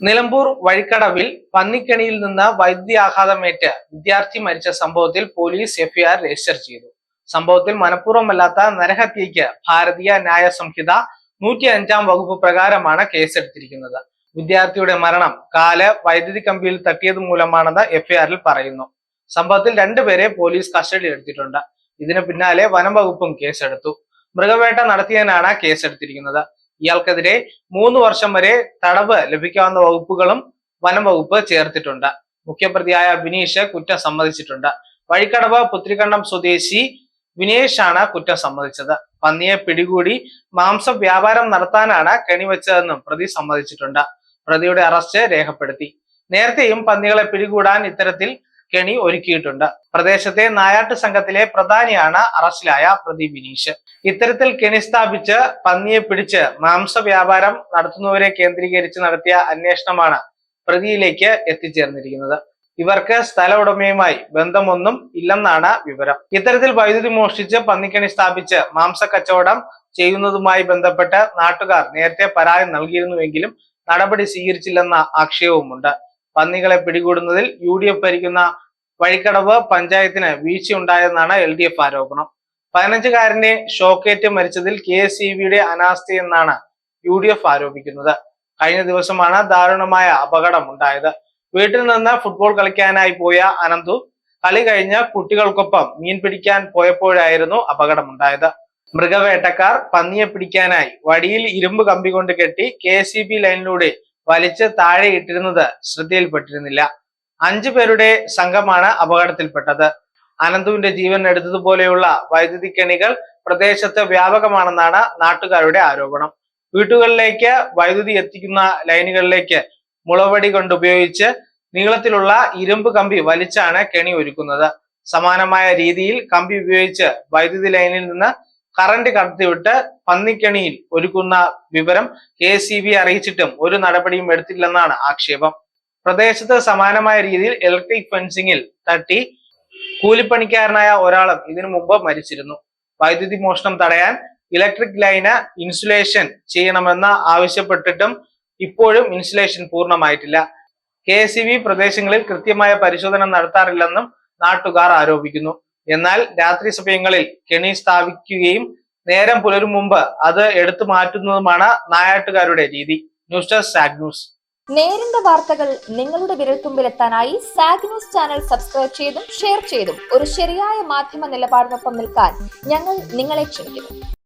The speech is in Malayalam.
നിലമ്പൂർ വഴിക്കടവിൽ പന്നിക്കണിയിൽ നിന്ന് വൈദ്യുതി ആഘാതമേറ്റ് വിദ്യാർത്ഥി മരിച്ച സംഭവത്തിൽ പോലീസ് എഫ്ഐആർ രജിസ്റ്റർ ചെയ്തു. സംഭവത്തിൽ മനഃപൂർവമല്ലാത്ത നരഹത്യയ്ക്ക് ഭാരതീയ ന്യായ സംഹിത നൂറ്റി അഞ്ചാം വകുപ്പ് പ്രകാരമാണ് കേസെടുത്തിരിക്കുന്നത്. വിദ്യാർത്ഥിയുടെ മരണം കാൽ വൈദ്യുതി കമ്പിയിൽ തട്ടിയത് മൂലമാണെന്ന് എഫ്ഐആറിൽ പറയുന്നു. സംഭവത്തിൽ രണ്ടുപേരെ പോലീസ് കസ്റ്റഡിയിലെടുത്തിട്ടുണ്ട് ഇതിന് പിന്നാലെ വനം വകുപ്പും കേസെടുത്തു. മൃഗവേട്ട നടത്തിയതിനാണ് കേസെടുത്തിരിക്കുന്നത്. ഇയാൾക്കെതിരെ മൂന്ന് വർഷം വരെ തടവ് ലഭിക്കാവുന്ന വകുപ്പുകളും വനം വകുപ്പ് ചേർത്തിട്ടുണ്ട്. മുഖ്യപ്രതിയായ വിനീഷ് കുറ്റം സമ്മതിച്ചിട്ടുണ്ട്. വഴിക്കടവ് പുത്രികണ്ഠം സ്വദേശി വിനേഷ് ആണ് കുറ്റം സമ്മതിച്ചത്. പന്നിയെ പിടികൂടി മാംസ വ്യാപാരം നടത്താനാണ് കെണിവെച്ചതെന്നും പ്രതി സമ്മതിച്ചിട്ടുണ്ട്. പ്രതിയുടെ അറസ്റ്റ് രേഖപ്പെടുത്തി. നേരത്തെയും പന്നികളെ പിടികൂടാൻ ഇത്തരത്തിൽ കെണി ഒരുക്കിയിട്ടുണ്ട്. പ്രദേശത്തെ നായാട്ട് സംഘത്തിലെ പ്രധാനിയാണ് അറസ്റ്റിലായ പ്രതി ബിനീഷ് ഇത്തരത്തിൽ കെണി സ്ഥാപിച്ച് പന്നിയെ പിടിച്ച് മാംസ വ്യാപാരം നടത്തുന്നവരെ കേന്ദ്രീകരിച്ച് നടത്തിയ അന്വേഷണമാണ് പ്രതിയിലേക്ക് എത്തിച്ചേർന്നിരിക്കുന്നത്. ഇവർക്ക് സ്ഥല ഉടമയുമായി ബന്ധമൊന്നും ഇല്ലെന്നാണ് വിവരം. ഇത്തരത്തിൽ വൈദ്യുതി മോഷ്ടിച്ച് പന്നിക്കണി സ്ഥാപിച്ച് മാംസ കച്ചവടം ചെയ്യുന്നതുമായി ബന്ധപ്പെട്ട് നാട്ടുകാർ നേരത്തെ പരാതി നൽകിയിരുന്നുവെങ്കിലും നടപടി സ്വീകരിച്ചില്ലെന്ന ആക്ഷേപവുമുണ്ട്. പന്നികളെ പിടികൂടുന്നതിൽ യു ഡി എഫ് ഭരിക്കുന്ന വഴിക്കടവ് പഞ്ചായത്തിന് വീഴ്ചയുണ്ടായെന്നാണ് എൽ ഡി എഫ് ആരോപണം. പതിനഞ്ചുകാരനെ ഷോക്കേറ്റ് മരിച്ചതിൽ കെ എസ് ഇ ബിയുടെ അനാസ്ഥയെന്നാണ് യു ഡി എഫ് ആരോപിക്കുന്നത്. കഴിഞ്ഞ ദിവസമാണ് ദാരുണമായ അപകടം ഉണ്ടായത് വീട്ടിൽ നിന്ന് ഫുട്ബോൾ കളിക്കാനായി പോയ അനന്തു കളി കഴിഞ്ഞ് കുട്ടികൾക്കൊപ്പം മീൻ പിടിക്കാൻ പോയപ്പോഴായിരുന്നു അപകടമുണ്ടായത്. മൃഗവേട്ടക്കാർ പന്നിയെ പിടിക്കാനായി വടിയിൽ ഇരുമ്പ് കമ്പി കൊണ്ട് കെട്ടി കെ എസ് ലൈനിലൂടെ വലിച്ച് താഴെ ഇട്ടിരുന്നത് ശ്രദ്ധയിൽപ്പെട്ടിരുന്നില്ല. അഞ്ചു പേരുടെ സംഘമാണ് അപകടത്തിൽപ്പെട്ടത്. അനന്തുവിന്റെ ജീവൻ എടുത്തതുപോലെയുള്ള വൈദ്യുതി കെണികൾ പ്രദേശത്ത് വ്യാപകമാണെന്നാണ് നാട്ടുകാരുടെ ആരോപണം. വീട്ടുകളിലേക്ക് വൈദ്യുതി എത്തിക്കുന്ന ലൈനുകളിലേക്ക് മുളവടി കൊണ്ട് ഉപയോഗിച്ച് നീളത്തിലുള്ള ഇരുമ്പ് കമ്പി വലിച്ചാണ് കെണി ഒരുക്കുന്നത്. സമാനമായ രീതിയിൽ കമ്പി ഉപയോഗിച്ച് വൈദ്യുതി ലൈനിൽ നിന്ന് കറണ്ട് കടത്തിവിട്ട് പന്നിക്കണിയിൽ ഒരുക്കുന്ന വിവരം കെ സി ബി അറിയിച്ചിട്ടും ഒരു നടപടിയും എടുത്തില്ലെന്നാണ് ആക്ഷേപം. പ്രദേശത്ത് സമാനമായ രീതിയിൽ ഇലക്ട്രിക് ഫെൻസിംഗിൽ തട്ടി കൂലിപ്പണിക്കാരനായ ഒരാളും ഇതിനു മുമ്പ് മരിച്ചിരുന്നു. വൈദ്യുതി മോഷണം തടയാൻ ഇലക്ട്രിക് ലൈന് ഇൻസുലേഷൻ ചെയ്യണമെന്ന് ആവശ്യപ്പെട്ടിട്ടും ഇപ്പോഴും ഇൻസുലേഷൻ പൂർണമായിട്ടില്ല. കെ പ്രദേശങ്ങളിൽ കൃത്യമായ പരിശോധന നടത്താറില്ലെന്നും നാട്ടുകാർ ആരോപിക്കുന്നു. എന്നാൽ രാത്രി സമയങ്ങളിൽ കെണി സ്ഥാപിക്കുകയും നേരം പുലരും മുമ്പ് അത് എടുത്തു മാറ്റുന്നതുമാണ് നായാട്ടുകാരുടെ രീതി. News desk Sag news. നേരിന്റെ വാർത്തകൾ നിങ്ങളുടെ വിരൽത്തുമ്പിലെത്താനായി സാഗ് ന്യൂസ് ചാനൽ സബ്സ്ക്രൈബ് ചെയ്തും ഷെയർ ചെയ്തും ഒരു ശരിയായ മാധ്യമ നിലപാടിനൊപ്പം നിൽക്കാൻ ഞങ്ങൾ നിങ്ങളെ ക്ഷണിക്കുന്നു.